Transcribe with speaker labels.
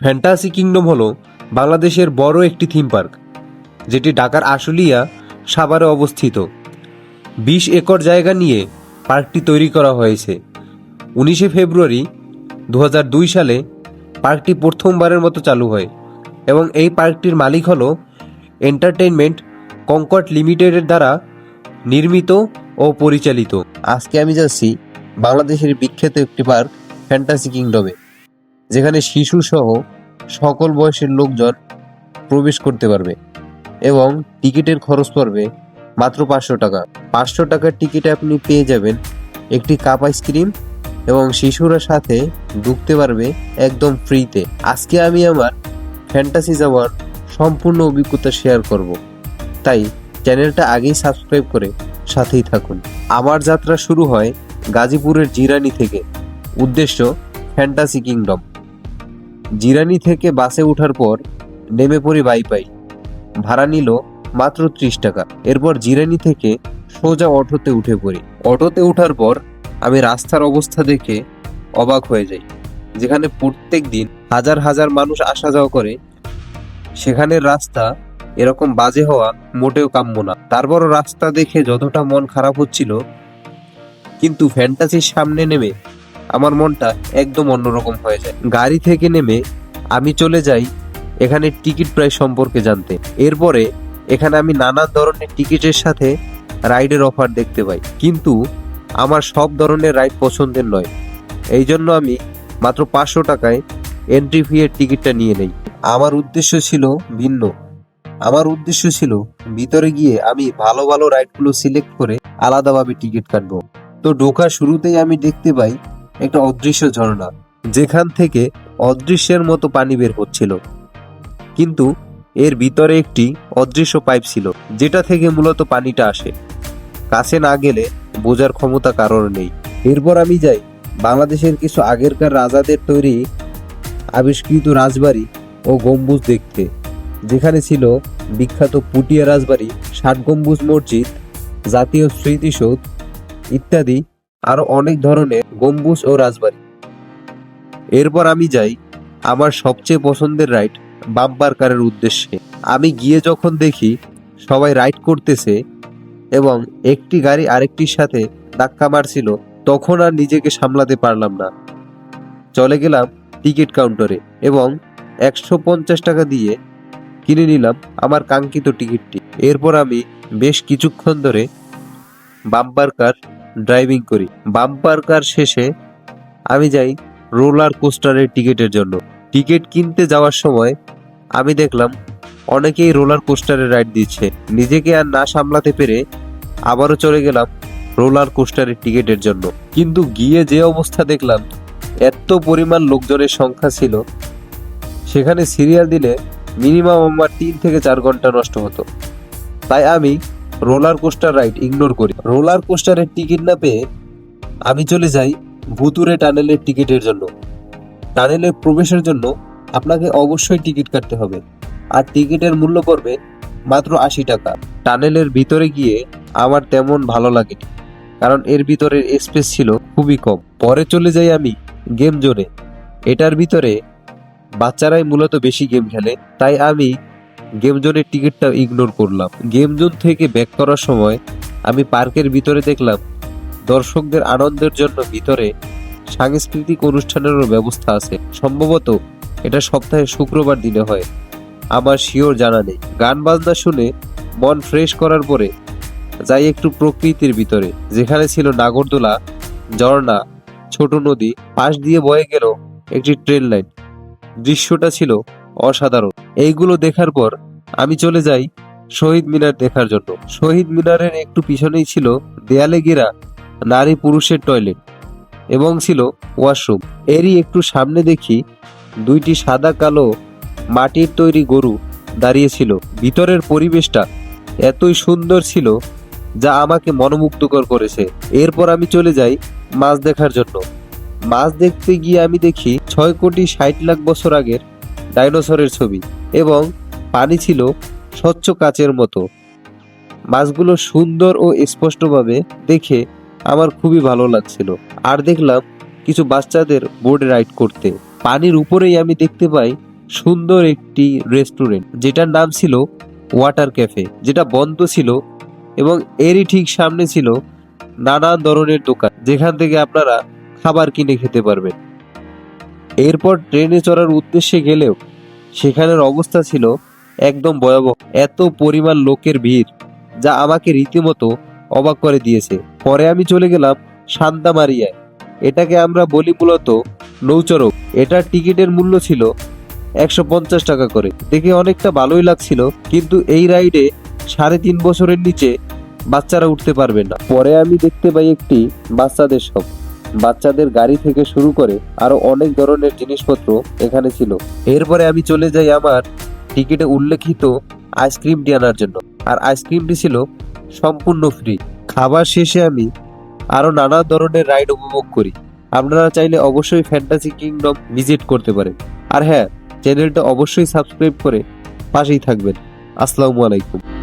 Speaker 1: Fantasy kingdom হলো বাংলাদেশের বড় একটি থিম পার্ক যেটি ঢাকার আশুলিয়া সাভারে অবস্থিত। বিশ একর জায়গা নিয়ে পার্কটি তৈরি করা হয়েছে। উনিশে ফেব্রুয়ারি দু হাজার দুই সালে পার্কটি প্রথমবারের মতো চালু হয় এবং এই পার্কটির মালিক হলো এন্টারটেইনমেন্ট কঙ্কট লিমিটেডের দ্বারা নির্মিত ও পরিচালিত। আজকে আমি যাচ্ছি বাংলাদেশের বিখ্যাত একটি পার্ক ফ্যান্টাসি কিংডমে যেখানে শিশু সহ সকল বয়সের লোকজন প্রবেশ করতে পারবে এবং টিকিটের খরচ পড়বে মাত্র পাঁচশো টাকা। পাঁচশো টাকার টিকিটে আপনি পেয়ে যাবেন একটি কাপ আইসক্রিম এবং শিশুরা সাথে ঢুকতে পারবে একদম ফ্রিতে। আজকে আমি আমার ফ্যান্টাসি যাওয়ার সম্পূর্ণ অভিজ্ঞতা শেয়ার করব। তাই চ্যানেলটা আগেই সাবস্ক্রাইব করে সাথেই থাকুন। আমার যাত্রা শুরু হয় গাজীপুরের জিরানি থেকে। উদ্দেশ্য, ফ্যান্টাসি কিংডম। জিরানি থেকে বাসে ওঠার পর নেমে পড়ি বাইপাই। ভাড়া নিল মাত্র ত্রিশ টাকা। এরপর জিরানি থেকে সোজা অটোতে উঠে পড়ি। অটোতে ওঠার পর আমি রাস্তার অবস্থা দেখে অবাক হয়ে যাই। যেখানে প্রত্যেক দিন হাজার হাজার মানুষ আসা যাওয়া করে, সেখানের রাস্তা এরকম বাজে হওয়া মোটেও কাম্য না। তারপরও রাস্তা দেখে যতটা মন খারাপ হচ্ছিল, কিন্তু ফ্যান্টাসির সামনে নেমে আমার মনটা একদম অন্যরকম হয়ে যায়। গাড়ি থেকে নেমে আমি চলে যাই এখানে টিকিট প্রাইস সম্পর্কে জানতে। এরপরে এখানে আমি নানা ধরনের টিকিটের সাথে রাইডের অফার দেখতে পাই। কিন্তু আমার সব ধরনের রাইড পছন্দের নয়। এই জন্য আমি মাত্র পাঁচশো টাকায় এন্ট্রি ফি এর টিকিটটা নিয়ে নেই। আমার উদ্দেশ্য ছিল ভিন্ন। আমার উদ্দেশ্য ছিল ভিতরে গিয়ে আমি ভালো ভালো রাইডগুলো সিলেক্ট করে আলাদাভাবে টিকিট কাটবো। তো ঢোকার শুরুতেই আমি দেখতে পাই একটা অদৃশ্য ঝর্ণা, যেখান থেকে অদৃশ্যের মতো পানি বের হচ্ছিল। কিন্তু এর ভিতরে একটি অদৃশ্য পাইপ ছিল, যেটা থেকে মূলত পানিটা আসে। কাছে না গেলে বোঝার ক্ষমতা কারোর নেই। এরপর আমি যাই বাংলাদেশের কিছু আগেরকার রাজাদের তৈরি আবিষ্কৃত রাজবাড়ি ও গম্বুজ দেখতে। যেখানে ছিল বিখ্যাত পুটিয়া রাজবাড়ি, ষাট গম্বুজ মসজিদ, জাতীয় স্মৃতিসৌধ ইত্যাদি আরও অনেক ধরনের গম্বুজ ও রাজবাড়ি। এরপর আমি যাই আমার সবচেয়ে পছন্দের রাইড বাম্পার কারের উদ্দেশ্যে। আমি গিয়ে যখন দেখি সবাই রাইড করতেছে এবং একটি গাড়ি আরেকটির সাথে ধাক্কা মারছিল, তখন আর নিজেকে সামলাতে পারলাম না। চলে গেলাম টিকিট কাউন্টারে এবং একশো পঞ্চাশ টাকা দিয়ে কিনে নিলাম আমার কাঙ্ক্ষিত টিকিটটি। এরপর আমি বেশ কিছুক্ষণ ধরে বাম্পার কার ড্রাইভিং করি। বাম্পার কার শেষে আমি যাই রোলার কোস্টারের টিকিটের জন্য। টিকিট কিনতে যাওয়ার সময় আমি দেখলাম অনেকেই রোলার কোস্টারে রাইড দিচ্ছে। নিজেকে আর না সামলাতে পেরে আবারও চলে গেলাম রোলার কোস্টারের টিকিটের জন্য। কিন্তু গিয়ে যে অবস্থা দেখলাম, এত পরিমাণ লোকজনের সংখ্যা ছিল। সেখানে সিরিয়াল দিলে মিনিমাম আমার তিন থেকে চার ঘণ্টা নষ্ট হতো। তাই আমি রোলার কোস্টার রাইড ইগনোর করি। রোলার কোস্টারের টিকিট না পেয়ে আমি চলে যাই ভুতুরে টানেলের টিকিটের জন্য। টানেলে প্রবেশের জন্য আপনাকে অবশ্যই টিকিট কাটতে হবে। আর টিকিটের মূল্য পড়বে মাত্র আশি টাকা। টানেলের ভিতরে গিয়ে আমার তেমন ভালো লাগেনি, কারণ এর ভিতরে স্পেস ছিল খুবই কম। পরে চলে যাই আমি গেম জোনে এটার ভিতরে বাচ্চারাই মূলত বেশি গেম খেলে, তাই আমি গেম জোনের টিকিটটা ইগনোর করলাম। গেম জোন থেকে ব্যাক করার সময় আমি পার্কের ভিতরে দেখলাম, দর্শকদের আনন্দের জন্য ভিতরে সাংস্কৃতিক অনুষ্ঠানেরও ব্যবস্থা আছে। সম্ভবত এটা সপ্তাহে শুক্রবার দিনে হয়। আমার শিওর জানা নেই। গান বাজনা শুনে মন ফ্রেশ করার পরে যাই একটু প্রকৃতির ভিতরে, যেখানে ছিল নাগরদোলা, ঝর্ণা, ছোট নদী, পাশ দিয়ে বয়ে গেল একটি ট্রেন লাইন দৃশ্যটা ছিল অসাধারণ। এইগুলো দেখার পর আমি চলে যাই শহীদ মিনার দেখার জন্য। শহীদ মিনারের একটু পিছনেই ছিল দেয়ালে ঘেরা নারী পুরুষের টয়লেট এবং ছিল ওয়াশরুম। এরই একটু সামনে দেখি দুইটি সাদা কালো মাটির তৈরি গরু দাঁড়িয়েছিল। ভিতরের পরিবেশটা এতই সুন্দর ছিল যা আমাকে মনোমুগ্ধকর করেছে। এরপর আমি চলে যাই মাছ দেখার জন্য। মাছ দেখতে গিয়ে আমি দেখি ছয় কোটি ষাট লাখ বছর আগের ডাইনোসরের ছবি এবং পানি ছিল স্বচ্ছ কাচের মতো। মাছগুলো সুন্দর ও স্পষ্টভাবে দেখে আমার খুবই ভালো লাগছিল। আর দেখলাম কিছু বাচ্চাদের বোর্ডে রাইড করতে। পানির উপরেই আমি দেখতে পাই সুন্দর একটি রেস্টুরেন্ট, যেটার নাম ছিল ওয়াটার ক্যাফে, যেটা বন্ধ ছিল এবং এরই ঠিক সামনে ছিল নানান ধরনের দোকান, যেখান থেকে আপনারা খাবার কিনে খেতে পারবেন। এরপর ট্রেনে চড়ার উদ্দেশ্যে গেলেও সেখানের অবস্থা ছিল একদম ভয়াবহ। এত পরিমাণ লোকের ভিড় যা আমাকে রীতিমতো অবাক করে দিয়েছে। পরে আমি চলে গেলাম শান্তা মারিয়ায় এটাকে আমরা বলি মূলত নৌচরক এটার টিকিটের মূল্য ছিল একশো পঞ্চাশ টাকা করে। দেখে অনেকটা ভালোই লাগছিল, কিন্তু এই রাইডে সাড়ে তিন বছরের নিচে বাচ্চারা উঠতে পারবে না। পরে আমি দেখতে পাই একটি বাচ্চাদের শপ বাচ্চাদের গাড়ি থেকে শুরু করে আরও অনেক ধরনের জিনিসপত্র এখানে ছিল। এরপরে আমি চলে যাই আমার টিকিটে উল্লেখিত আইসক্রিমটি আনার জন্য। আর আইসক্রিমটি ছিল সম্পূর্ণ ফ্রি। খাবার শেষে আমি আরও নানা ধরনের রাইড উপভোগ করি। আপনারা চাইলে অবশ্যই ফ্যান্টাসি কিংডম ভিজিট করতে পারেন। আর হ্যাঁ চ্যানেলটা অবশ্যই সাবস্ক্রাইব করে পাশেই থাকবেন। আসসালামু আলাইকুম।